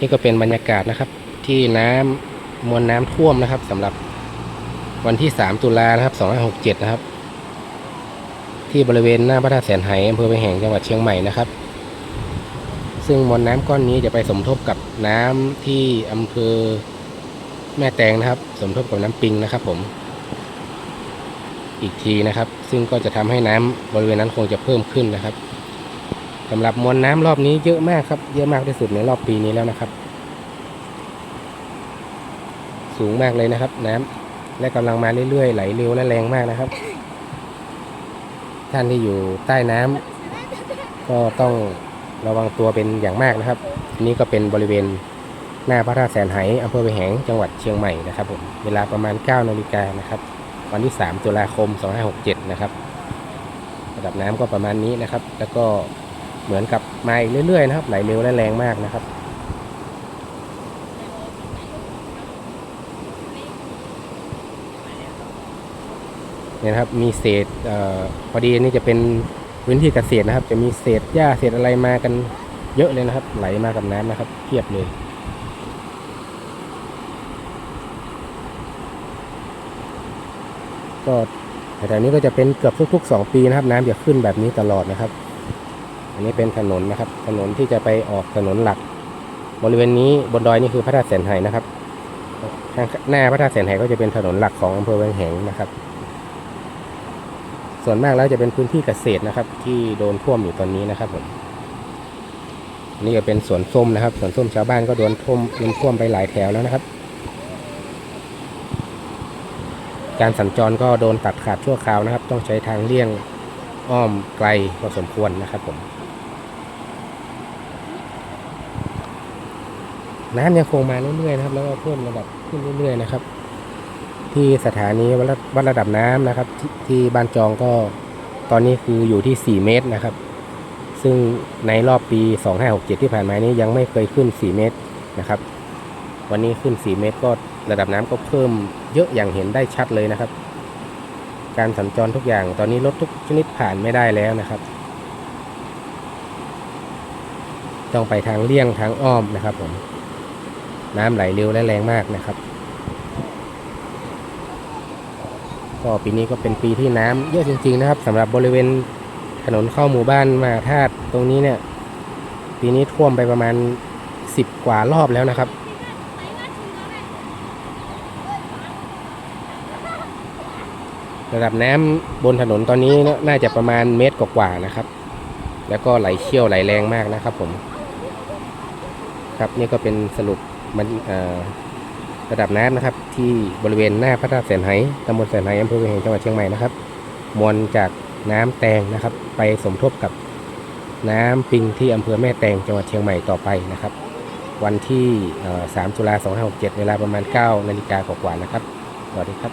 นี่ก็เป็นบรรยากาศนะครับ ที่น้ำมวลน้ำท่วมนะครับสำหรับวันที่ 3 ตุลานะครับ2567 นะครับ ที่บริเวณหน้าพระธาตุแสนไหอำเภอไปแห่งจังหวัดเชียงใหม่นะครับ ซึ่งมวลน้ำก้อนนี้จะไปสมทบกับน้ำที่อำเภอแม่แตงนะครับ สมทบกับน้ำปิงนะครับ ผม อีกทีนะครับ ซึ่งก็จะทำให้น้ำบริเวณนั้นคงจะเพิ่มขึ้นนะครับ สำหรับมวลน้ำรอบนี้เยอะมากครับ เยอะมากที่สุดในรอบปีนี้แล้วนะครับ สูงมากเลยนะครับ น้ำและกำลังมาเรื่อยๆไหลเร็วและแรงมากนะครับ ท่านที่อยู่ใต้น้ำก็ต้องระวังตัวเป็นอย่างมากนะครับนนี้ก็เป็นบริเวณหน้าพระธาตุแสนไหอำเภอไปแหงจังหวัดเชียงใหม่นะครับผมเวลาประมาณ9นาฬิกานะครับวันที่ 3 ตุลาคม 2567 นะครับ ระดับน้ำก็ประมาณนี้นะครับ แล้วก็ เหมือนกับมาอีกเรื่อยๆนะครับไหลเร็วและแรงมากนะครับ เนี่ยนะครับมีเศษเออพอดีนี่จะเป็นพื้นที่เกษตรนะครับ จะมีเศษหญ้าเศษอะไรมากันเยอะเลยนะครับ ไหลมากับน้ำนะครับเพียบเลยก็แถวนี้ก็จะเป็นเกือบทุกๆ 2 ปีนะครับ น้ำจะขึ้นแบบนี้ตลอดนะครับ นนี้เป็นถนนนะครับ ถนนที่จะไปออกถนนหลัก บริเวณนี้บนดอยนี่คือพระธาตุแสนไหนะครับข้างหน้าพระธาตุแสนไหก็จะเป็นถนนหลักของอำเภอแวงแหงนะครับ ส่วนมากแล้วจะเป็นพื้นที่เกษตรนะครับ ที่โดนท่วมอยู่ตอนนี้นะครับผมนี่ก็เป็นสวนส้มนะครับสวนส้มชาวบ้านก็โดนท่วมโดนท่วมไปหลายแถวแล้วนะครับ การสัญจรก็โดนตัดขาดชั่วคราวนะครับ ต้องใช้ทางเลี่ยงอ้อมไกลพอสมควรนะครับผม น้ำยังคงมาเรื่อยๆนะครับ แล้วก็เพิ่มระดับขึ้นเรื่อยๆนะครับ ที่สถานีวัดระวัดระดับน้ำนะครับทที่บ้านจองก็ตอนนี้คืออยู่ที่ 4 เมตรนะครับ ซึ่งในรอบปี 2567 ที่ผ่านมานี้ยังไม่เคยขึ้น 4 เมตรนะครับ วันนี้ขึ้น 4 เมตรก็ระดับน้ำก็เพิ่มเยอะอย่างเห็นได้ชัดเลยนะครับ การสัญจรทุกอย่างตอนนี้รถทุกชนิดผ่านไม่ได้แล้วนะครับต้องไปทางเลี่ยงทางอ้อมนะครับผม น้ำไหลเร็วและแรงมากนะครับ ก็ปีนี้ก็เป็นปีที่น้ำเยอะจริง ๆ นะครับสำหรับบริเวณถนนเข้าหมู่บ้านมาธาตุตรงนี้เนี่ย ปีนี้ท่วมไปประมาณ10กว่ารอบแล้วนะครับระดับน้ำบนถนนตอนนี้น่าจะประมาณเมตรกว่าๆนะครับ แล้วก็ไหลเชี่ยวไหลแรงมากนะครับผม ครับนี่ก็เป็นสรุป มันระดับน้ำนะครับ ที่บริเวณหน้าพระธาตุแสนไหตำบลแสนไหอำเภอเวียงจังหวัดเชียงใหม่นะครับ มวลจากน้ำแตงนะครับ ไปสมทบกับน้ำปิงที่อำเภอแม่แตงจังหวัดเชียงใหม่ต่อไปนะครับ วันที่ 3 ตุลา2567 เวลาประมาณ 9 นาฬิกากว่าๆนะครับ สวัสดีครับ